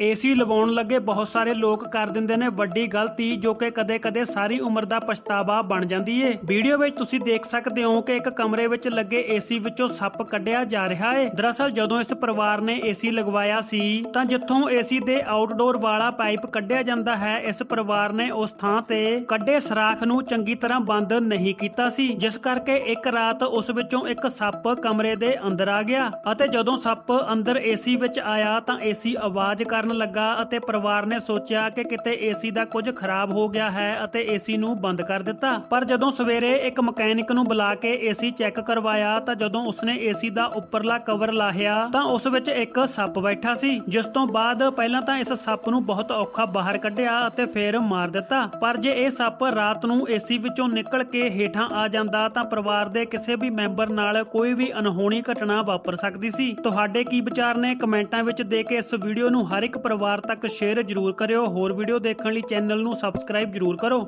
AC ਲਵਾਉਣ ਲੱਗੇ ਬਹੁਤ ਸਾਰੇ ਲੋਕ ਕਰ ਦਿੰਦੇ ਨੇ ਵੱਡੀ ਗਲਤੀ, ਜੋ ਕਿ ਕਦੇ-ਕਦੇ ਸਾਰੀ ਉਮਰ ਦਾ ਪਛਤਾਵਾ ਬਣ ਜਾਂਦੀ ਏ। ਵੀਡੀਓ ਵਿੱਚ ਤੁਸੀਂ ਦੇਖ ਸਕਦੇ ਹੋ ਕਿ ਇੱਕ ਕਮਰੇ ਵਿੱਚ ਲੱਗੇ ਏਸੀ ਵਿੱਚੋਂ ਸੱਪ ਕੱਢਿਆ ਜਾ ਰਿਹਾ ਏ। ਦਰਅਸਲ ਜਦੋਂ ਇਸ ਪਰਿਵਾਰ ਨੇ ਏਸੀ ਲਗਵਾਇਆ ਸੀ, ਤਾਂ ਜਿੱਥੋਂ ਏਸੀ ਦੇ ਆਊਟਡੋਰ ਵਾਲਾ ਪਾਈਪ ਕੱਢਿਆ ਜਾਂਦਾ ਹੈ, ਇਸ ਪਰਿਵਾਰ ਨੇ ਉਸ ਥਾਂ ਤੇ ਕੱਢੇ ਸਰਾਖ ਨੂੰ ਚੰਗੀ ਤਰ੍ਹਾਂ ਬੰਦ ਨਹੀਂ ਕੀਤਾ ਸੀ। ਜਿਸ ਕਰਕੇ ਇੱਕ ਰਾਤ ਉਸ ਵਿੱਚੋਂ ਇੱਕ ਸੱਪ ਕਮਰੇ ਦੇ ਅੰਦਰ ਆ ਗਿਆ ਅਤੇ ਜਦੋਂ ਸੱਪ ਅੰਦਰ ਏਸੀ ਵਿੱਚ ਆਇਆ ਤਾਂ ਏਸੀ ਆਵਾਜ਼ ਕਰ ਕਰਨ ਲੱਗਾ ਅਤੇ ਪਰਿਵਾਰ ਨੇ ਸੋਚਿਆ ਕਿ ਕਿਤੇ ਏਸੀ ਦਾ ਕੁਝ ਖਰਾਬ ਹੋ ਗਿਆ ਹੈ ਅਤੇ ਏਸੀ ਨੂੰ ਬੰਦ ਕਰ ਦਿੱਤਾ। ਪਰ ਜਦੋਂ ਸਵੇਰੇ ਇੱਕ ਮਕੈਨਿਕ ਨੂੰ ਬੁਲਾ ਕੇ ਏਸੀ ਚੈੱਕ ਕਰਵਾਇਆ ਤਾਂ ਜਦੋਂ ਉਸਨੇ ਏਸੀ ਦਾ ਉੱਪਰਲਾ ਕਵਰ ਲਾਹਿਆ ਤਾਂ ਉਸ ਵਿੱਚ ਇੱਕ ਸੱਪ ਬੈਠਾ ਸੀ, ਜਿਸ ਤੋਂ ਬਾਅਦ ਪਹਿਲਾਂ ਤਾਂ ਇਸ ਸੱਪ ਨੂੰ ਬਹੁਤ ਔਖਾ ਬਾਹਰ ਕੱਢਿਆ ਅਤੇ ਫਿਰ ਮਾਰ ਦਿੱਤਾ। ਪਰ ਜੇ ਇਹ ਸੱਪ ਰਾਤ ਨੂੰ ਏਸੀ ਵਿੱਚੋਂ ਨਿਕਲ ਕੇ ਹੇਠਾਂ ਆ ਜਾਂਦਾ ਤਾਂ ਪਰਿਵਾਰ ਦੇ ਕਿਸੇ ਵੀ ਮੈਂਬਰ ਨਾਲ ਕੋਈ ਵੀ ਅਨਹੋਣੀ ਘਟਨਾ ਵਾਪਰ ਸਕਦੀ ਸੀ। ਤੁਹਾਡੇ ਕੀ ਵਿਚਾਰ ਨੇ ਕਮੈਂਟਾਂ ਵਿੱਚ ਦੇ ਕੇ ਇਸ ਵੀਡੀਓ ਨੂੰ ਹਰ ਇੱਕ ਇੱਕ ਪਰਿਵਾਰ ਤੱਕ ਸ਼ੇਅਰ ਜ਼ਰੂਰ ਕਰਿਓ। ਹੋਰ ਵੀਡੀਓ ਦੇਖਣ ਲਈ ਚੈਨਲ ਨੂੰ ਸਬਸਕ੍ਰਾਈਬ ਜ਼ਰੂਰ ਕਰੋ।